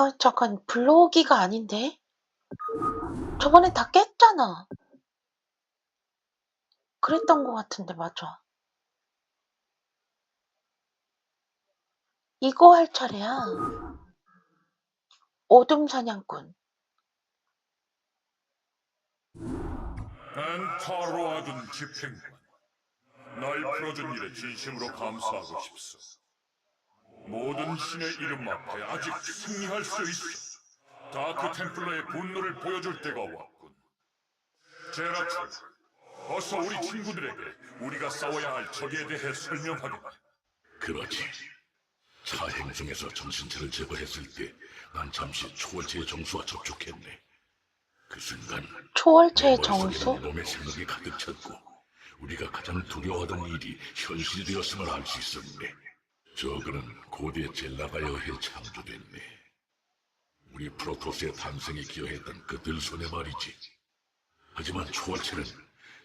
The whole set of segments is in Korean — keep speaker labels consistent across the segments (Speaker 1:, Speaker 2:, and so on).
Speaker 1: 아, 잠깐, 블로기가 아닌데? 저번에 다 깼잖아. 그랬던 것 같은데, 맞아. 이거 할 차례야. 어둠 사냥꾼.
Speaker 2: 엔타로아든 집행관 날 풀어준 일에 진심으로 감사하고 싶소 모든 신의 이름 앞에 아직 승리할 수 있어 다크 템플러의 분노를 보여줄 때가 왔군 제라트 어서 우리 친구들에게 우리가 싸워야 할 적에 대해 설명하게
Speaker 3: 그러지. 사행 중에서 정신체를 제거했을 때 난 잠시 초월체의 정수와 접촉했네. 그 순간
Speaker 1: 초월체의 정수?
Speaker 3: 몸의 생각이 가득 찼고 우리가 가장 두려워하던 일이 현실이 되었음을 알 수 있었네. 저그는 고대 젤라가에 의해 창조됐네. 우리 프로토스의 탄생에 기여했던 그들 손에 말이지. 하지만 초월체는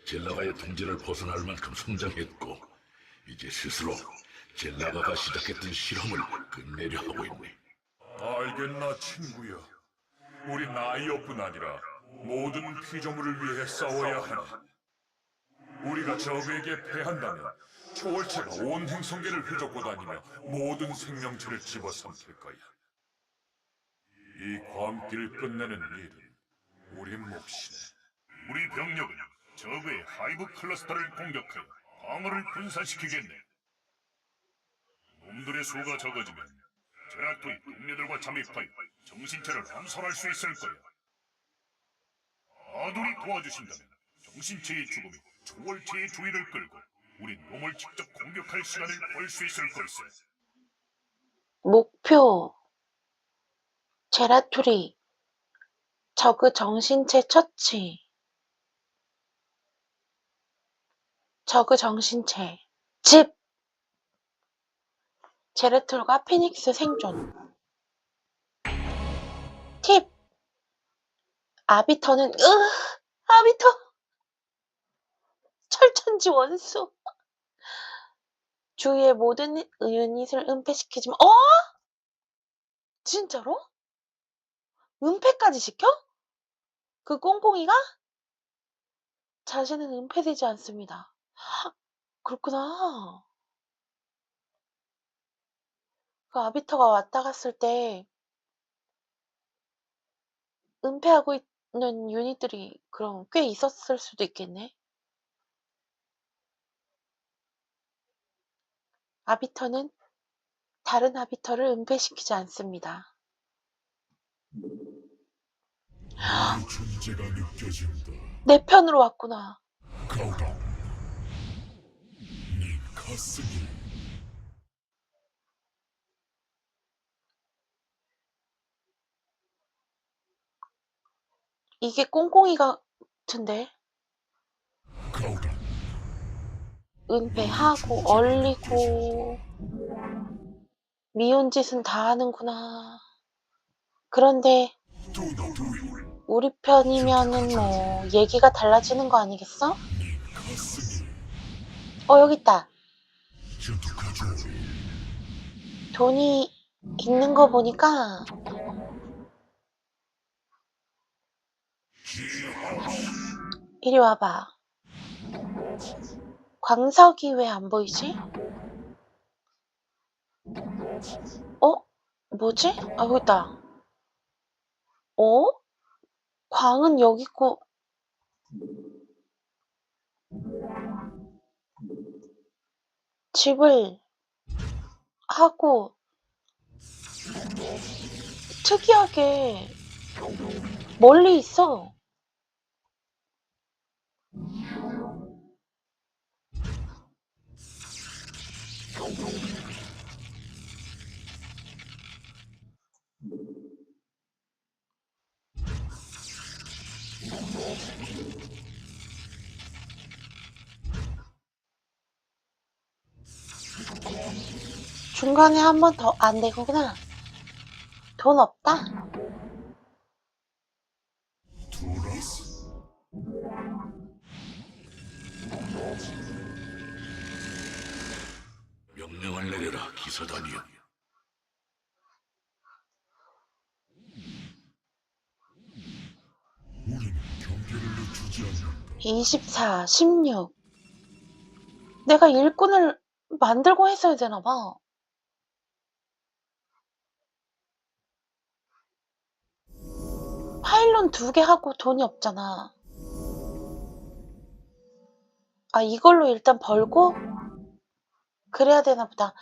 Speaker 3: 젤라가의 통제를 벗어날 만큼 성장했고 이제 스스로 젤라가가 시작했던 실험을 끝내려 하고 있네.
Speaker 2: 알겠나 친구야 우리 나이어뿐 아니라 모든 피조물을 위해 싸워야 하니 우리가 적에게 패한다면 초월체가 온 행성계를 휘젓고 다니며 모든 생명체를 집어삼킬 거야 이 광기를 끝내는 일은 우리 몫이네
Speaker 4: 우리 병력은 적의 하이브 클러스터를 공격하여 방어를 분산시키겠네. 놈들의 수가 적어지면 제라토이 동료들과 잠입하여 정신체를 함선할 수 있을 거야. 아들이 도와주신다면 정신체의 죽음이 초월체의 주의를 끌고 우리 놈을 직접 공격할 시간을 벌 수 있을 걸세.
Speaker 1: 목표. 제라투리. 저그 정신체 처치. 저그 정신체. 집. 제레툴과 피닉스 생존. 팁. 아비터는, 으, 아비터. 철천지 원수. 주위의 모든 유닛을 은폐시키지만, 어? 진짜로? 은폐까지 시켜? 그 꽁꽁이가? 자신은 은폐되지 않습니다. 헉, 그렇구나. 그 아비터가 왔다 갔을 때 은폐하고 있는 유닛들이 그럼 꽤 있었을 수도 있겠네. 아비터는 다른 아비터를 은폐시키지 않습니다. 내 편으로 왔구나. 이게 꽁꽁이 같은데? 은폐하고 얼리고 미운 짓은 다 하는구나. 그런데 우리 편이면은 뭐 얘기가 달라지는 거 아니겠어? 어 여기 있다. 돈이 있는 거 보니까 이리 와봐. 광석이 왜 안 보이지? 어? 뭐지? 아, 있다. 어? 광은 여기 있고, 집을 하고, 특이하게 멀리 있어. 중간에 한 번 더 안 되구나. 돈 없다.
Speaker 3: 명을 내려라, 기사단이여.
Speaker 1: 24, 16. 내가 일꾼을 만들고 했어야 되나 봐. 파일론 두 개 하고 돈이 없잖아. 아, 이걸로 일단 벌고 그래야 되나 보다.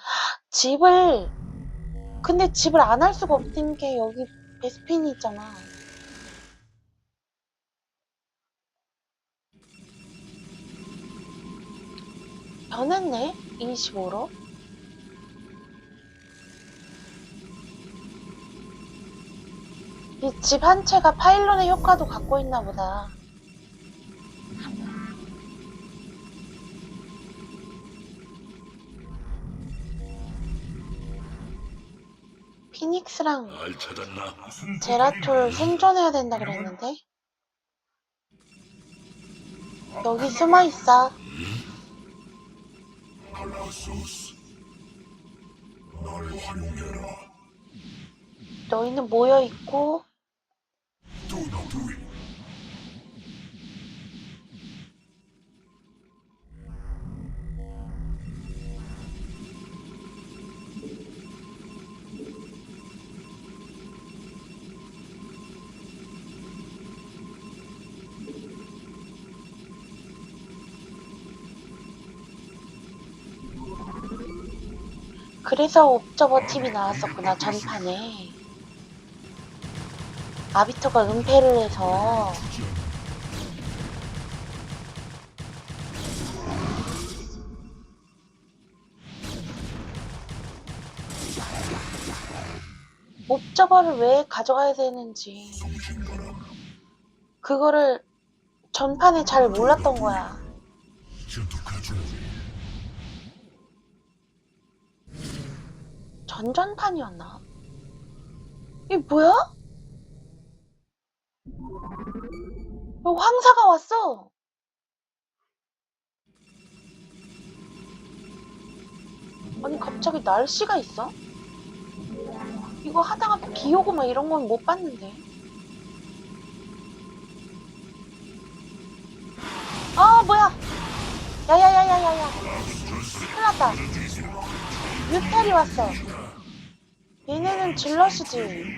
Speaker 1: 집을 근데 집을 안 할 수가 없는 게 여기 베스핀이 있잖아. 변했네? 25로? 이 집 한 채가 파일론의 효과도 갖고 있나 보다. 피닉스랑
Speaker 3: 날 찾았나?
Speaker 1: 제라톨 생존해야 된다 그랬는데? 여기 숨어 있어.
Speaker 3: 알라소스. 날 활용해라.
Speaker 1: 너희는 모여 있고
Speaker 3: 두나두이.
Speaker 1: 그래서 옵저버 팀이 나왔었구나 전판에. 아비터가 은폐를 해서 옵저버를 왜 가져가야 되는지 그거를 전판에 잘 몰랐던 거야. 전전판이었나? 이게 뭐야? 어, 황사가 왔어. 아니 갑자기 날씨가 있어? 이거 하다가 비 오고 막 이런 건 못 봤는데. 아 뭐야? 야야야야야야. 큰일 났다. 뮤탈이 왔어. 얘네는 질럿이지.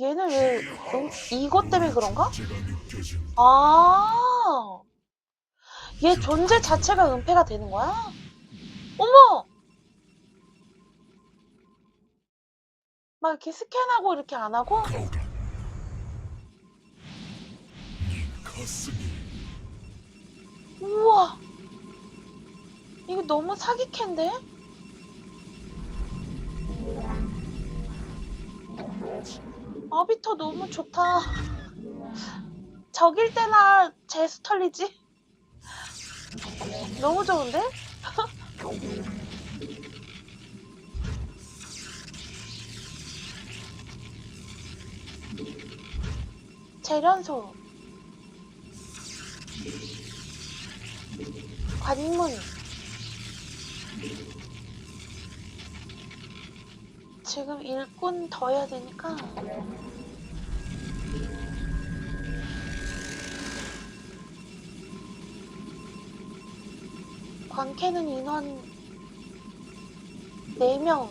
Speaker 1: 얘는 왜 음, 이것 때문에 그런가? 아, 얘 존재 자체가 은폐가 되는 거야? 어머! 막 이렇게 스캔하고 이렇게 안 하고? 우와! 이거 너무 사기캔데? 아비터 너무 좋다. 적일 때나 제수 털리지? 너무 좋은데? 재련소 관문 지금 일꾼 더 해야 되니까. 광캐는 인원 4명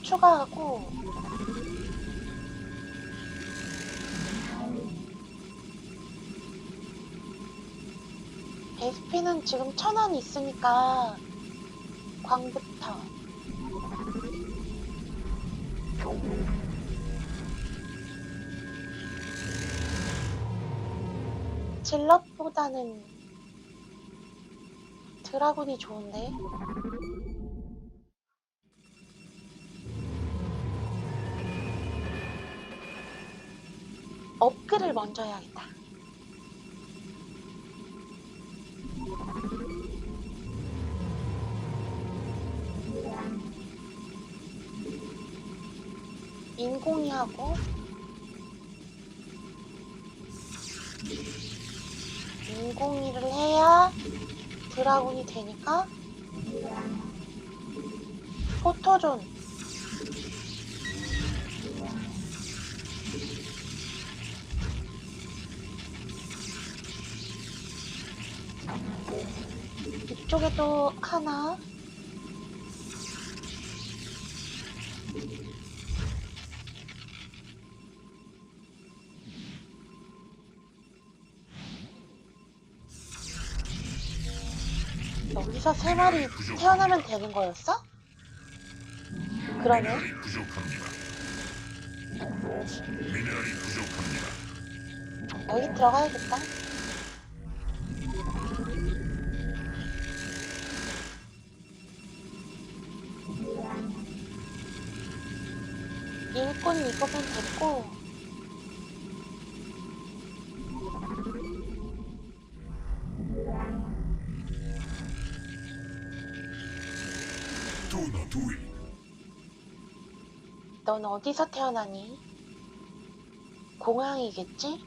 Speaker 1: 추가하고 SP는 지금 천원 있으니까 광부터 질럿보다는 드라군이 좋은데? 업글을 먼저 해야겠다 곰곰이 하고. 인공이를 해야 드라군이 되니까. 포토존. 이쪽에도 하나. 여기서 세 마리 태어나면 되는 거였어? 그러네.
Speaker 4: 미네랄이 부족합니다. 미네랄이 부족합니다.
Speaker 1: 여기 들어가야겠다. 일꾼 이거면 됐고 넌 어디서 태어나니? 공항이겠지?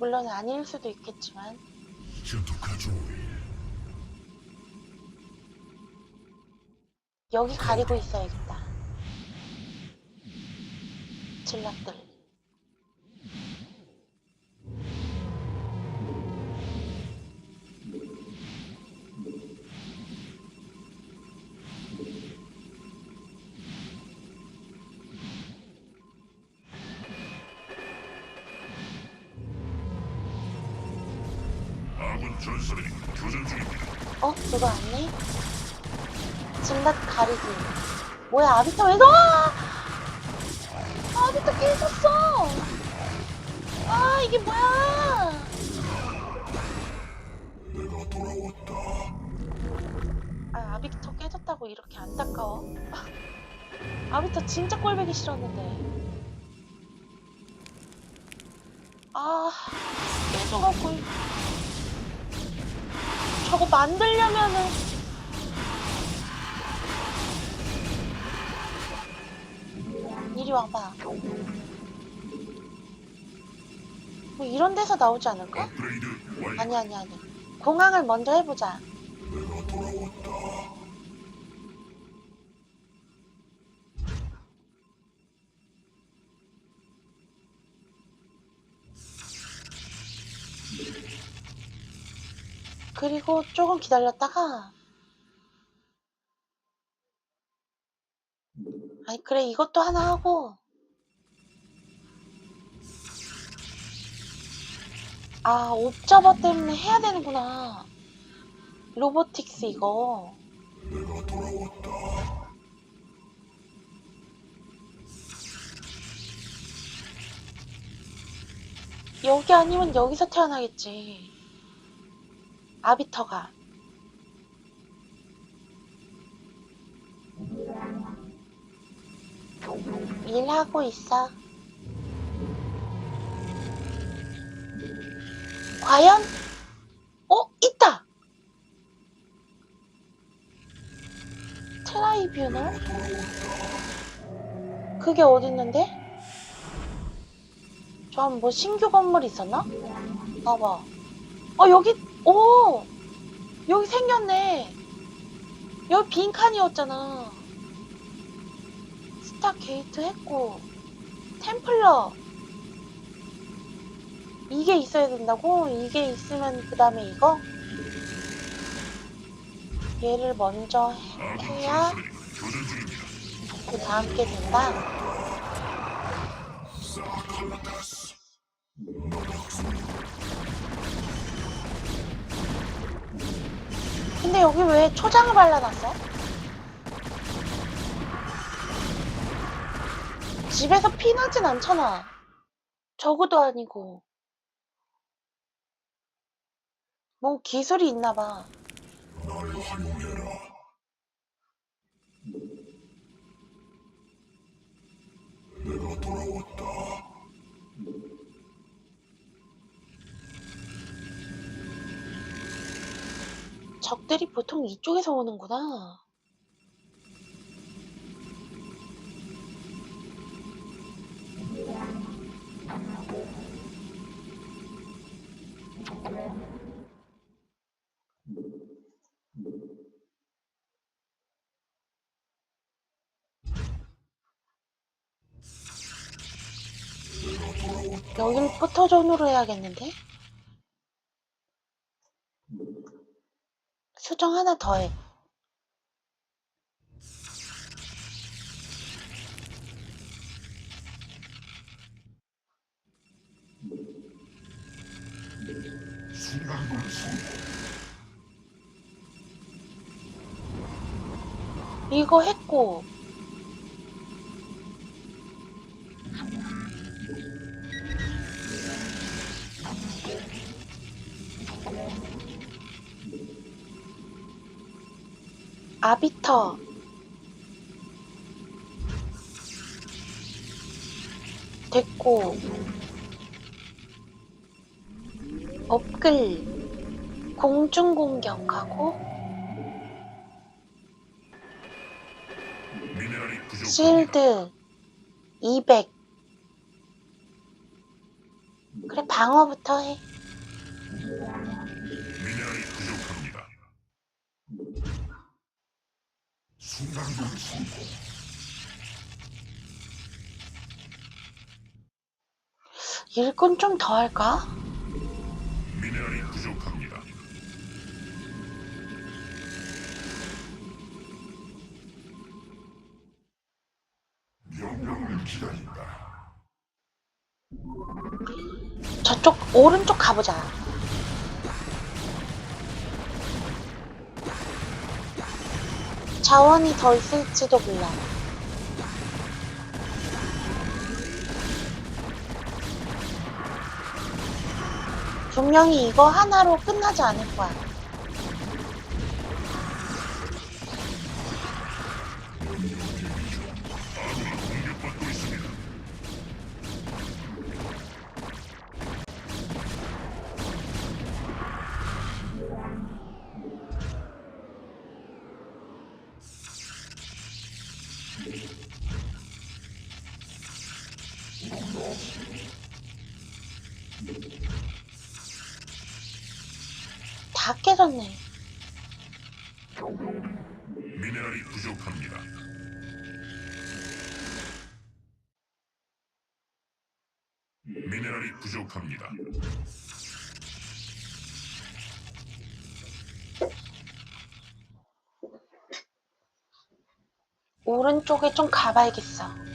Speaker 1: 물론 아닐 수도 있겠지만 여기 가리고 있어야겠다. 진락들. 가리기. 뭐야, 아비터 왜 나와? 아비터 깨졌어! 아, 이게 뭐야!
Speaker 3: 내가 돌아왔다
Speaker 1: 아, 아비터 깨졌다고 이렇게 안타까워? 아비터 진짜 꼴보기 싫었는데. 아, 저거 꼴. 저거 만들려면은. 이리 와봐. 뭐 이런 데서 나오지 않을까? 아니, 아니, 아니. 공항을 먼저 해보자. 그리고 조금 기다렸다가 아니 그래 이것도 하나 하고. 아 옵저버 때문에 해야 되는구나. 로보틱스 이거.
Speaker 3: 내가 돌아왔다.
Speaker 1: 여기 아니면 여기서 태어나겠지. 아비터가 일하고 있어 과연? 어? 있다! 트라이뷰널? 그게 어딨는데? 전 뭐 신규 건물 있었나? 봐봐. 어, 여기, 오! 여기 생겼네. 여기 빈 칸이었잖아. 스타 게이트 했고, 템플러. 이게 있어야 된다고? 이게 있으면 그 다음에 이거? 얘를 먼저 해야. 그 다음 게 된다. 근데 여기 왜 초장을 발라놨어? 집에서 피나진 않잖아. 저거도 아니고. 뭐 기술이 있나봐.
Speaker 3: 날 활용해라 내가 돌아왔다
Speaker 1: 적들이 보통 이쪽에서 오는구나. 여길 포토존으로 해야겠는데? 수정 하나 더 해. 이거 했고. 아비터. 됐고 공중 공격하고
Speaker 4: 미네랄이 부족합니다.
Speaker 1: 실드 200 그래 방어부터 해
Speaker 4: 미네랄이 부족합니다.
Speaker 1: 일꾼 좀 더 할까? 저쪽 오른쪽 가보자. 자원이 더 있을지도 몰라. 분명히 이거 하나로 끝나지 않을 거야
Speaker 4: 다
Speaker 1: 깨졌네
Speaker 4: 미네랄이 부족합니다. 미네랄이 부족합니다.
Speaker 1: 오른쪽에 좀 가봐야겠어.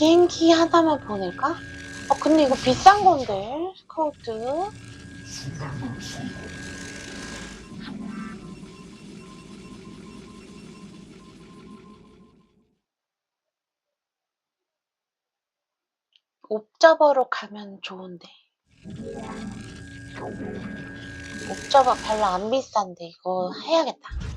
Speaker 1: 비행기 하나만 보낼까? 어, 근데 이거 비싼 건데, 스카우트. 옵저버로 가면 좋은데. 옵저버 별로 안 비싼데, 이거 해야겠다.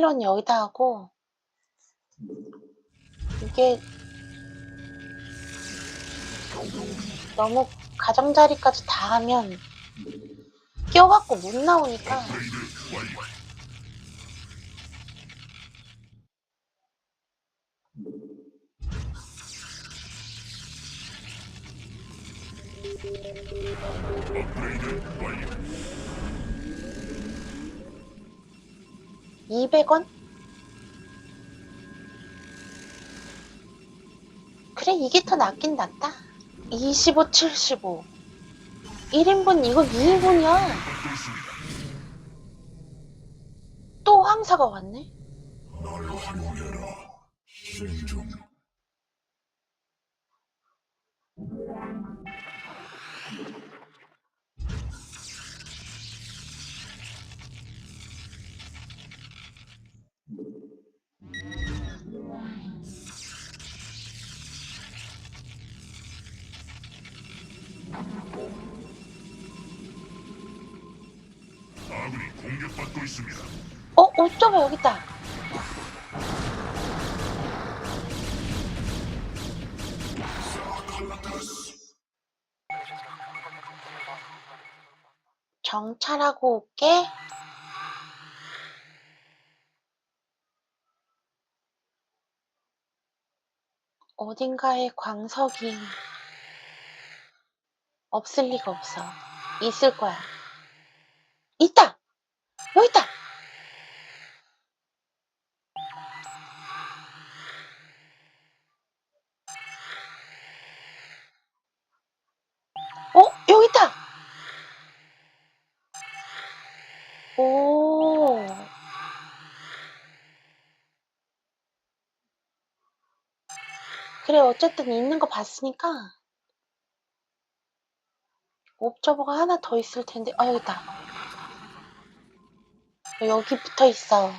Speaker 1: 파일론 여기다 하고 이게 너무 가장자리까지 다 하면 껴갖고 못 나오니까
Speaker 4: 업그레이드 완료.
Speaker 1: 200원? 그래 이게 더 낫긴 낫다 25, 75 1인분 이거 2인분이야
Speaker 4: 받고 있습니다.
Speaker 1: 또 황사가 왔네 여기 있다 정찰하고 올게 어딘가에 광석이 없을 리가 없어 있을 거야 있다! 여기 있다! 어쨌든 있는 거 봤으니까. 옵저버가 하나 더 있을 텐데. 아, 여기 있다. 여기 붙어 있어.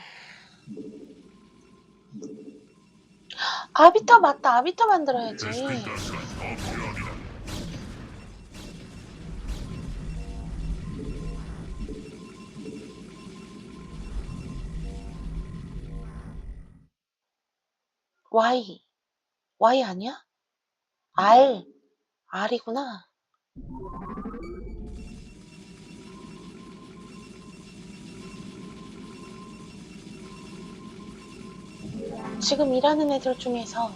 Speaker 1: 아비터 맞다. 아비터 만들어야지.
Speaker 4: 베스
Speaker 1: Y. 아니야? R. R이구나. 지금 일하는 애들 중에서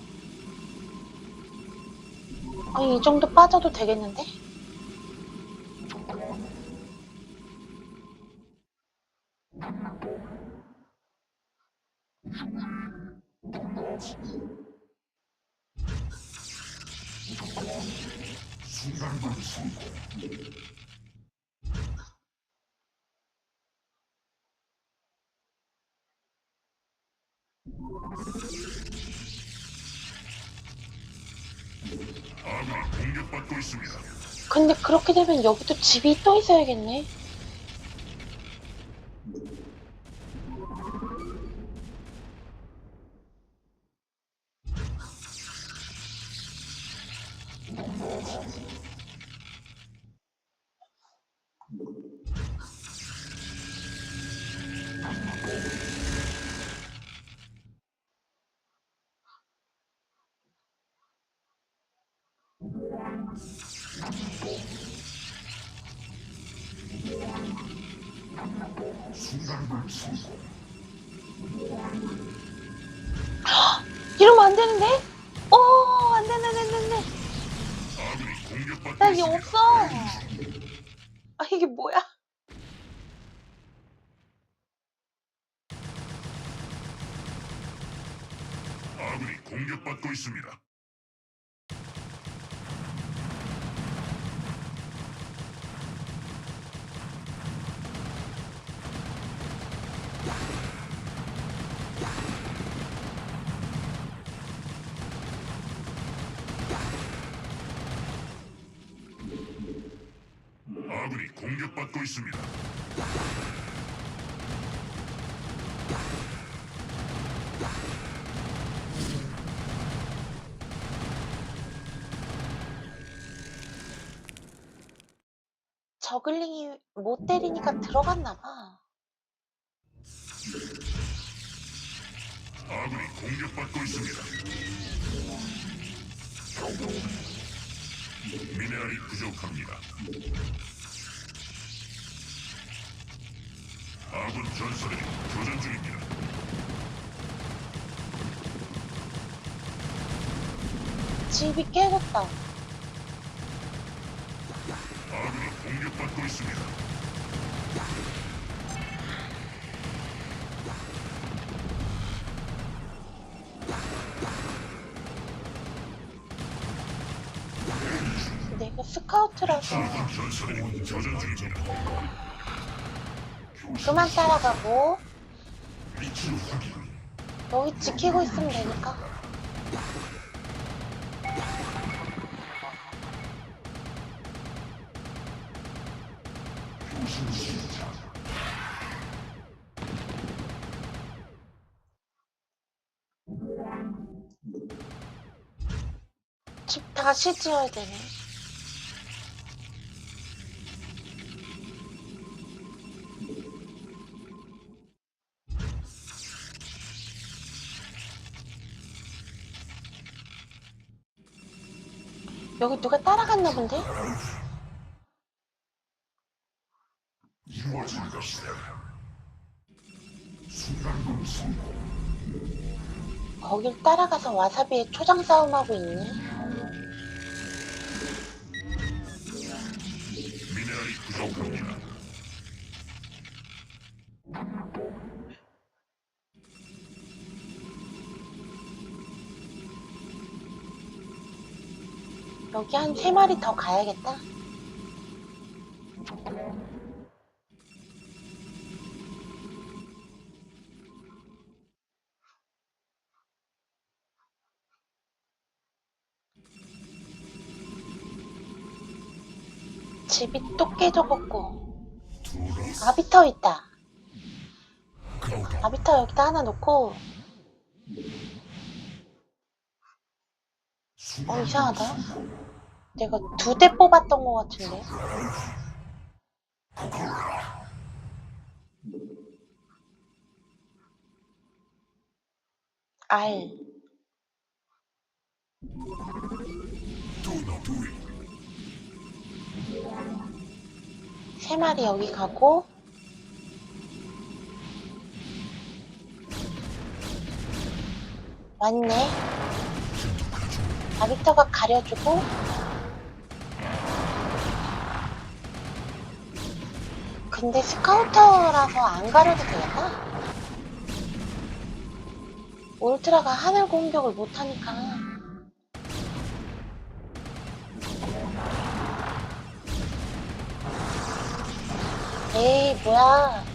Speaker 1: 아, 이 정도 빠져도 되겠는데?
Speaker 4: 아군이 공격받고 있습니다.
Speaker 1: 근데 그렇게 되면 여기도 집이 또 있어야겠네. 이러면 안 되는데? 오, 안 되네, 안 되네, 안
Speaker 4: 공격받고
Speaker 1: 나 이게
Speaker 4: 있습니다.
Speaker 1: 없어. 아, 이게 뭐야?
Speaker 4: 아군이 공격받고 있습니다.
Speaker 1: 저글링이 못 때리니까 들어갔나 봐.
Speaker 4: 아군이 공격받고 있습니다. 미네랄이 부족합니다. 아군 전설이 교전 중입니다.
Speaker 1: 집이 깨졌다.
Speaker 4: 아군이 공격받고 있습니다.
Speaker 1: 내가 스카우트라서
Speaker 4: 아군 전설이 교전 중입니다.
Speaker 1: 그만 따라가고
Speaker 4: 위치로 확인.
Speaker 1: 여기 지키고 있으면 되니까. 집 다시 지어야 되네. 여기 누가 따라갔나 본데? 거길 따라가서 와사비에 초장 싸움하고
Speaker 4: 있니?
Speaker 1: 여기 한 세 마리 더 가야겠다. 집이 또 깨져갖고 아비터 있다. 아비터 여기다 하나 놓고 어 이상하다. 내가 두 대 뽑았던 것 같은데. 알. 세 마리 여기 가고 맞네. 아비터가 가려주고 근데 스카우터라서 안 가려도 되겠다? 울트라가 하늘 공격을 못하니까 에이 뭐야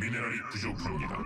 Speaker 4: 미네랄이 부족합니다.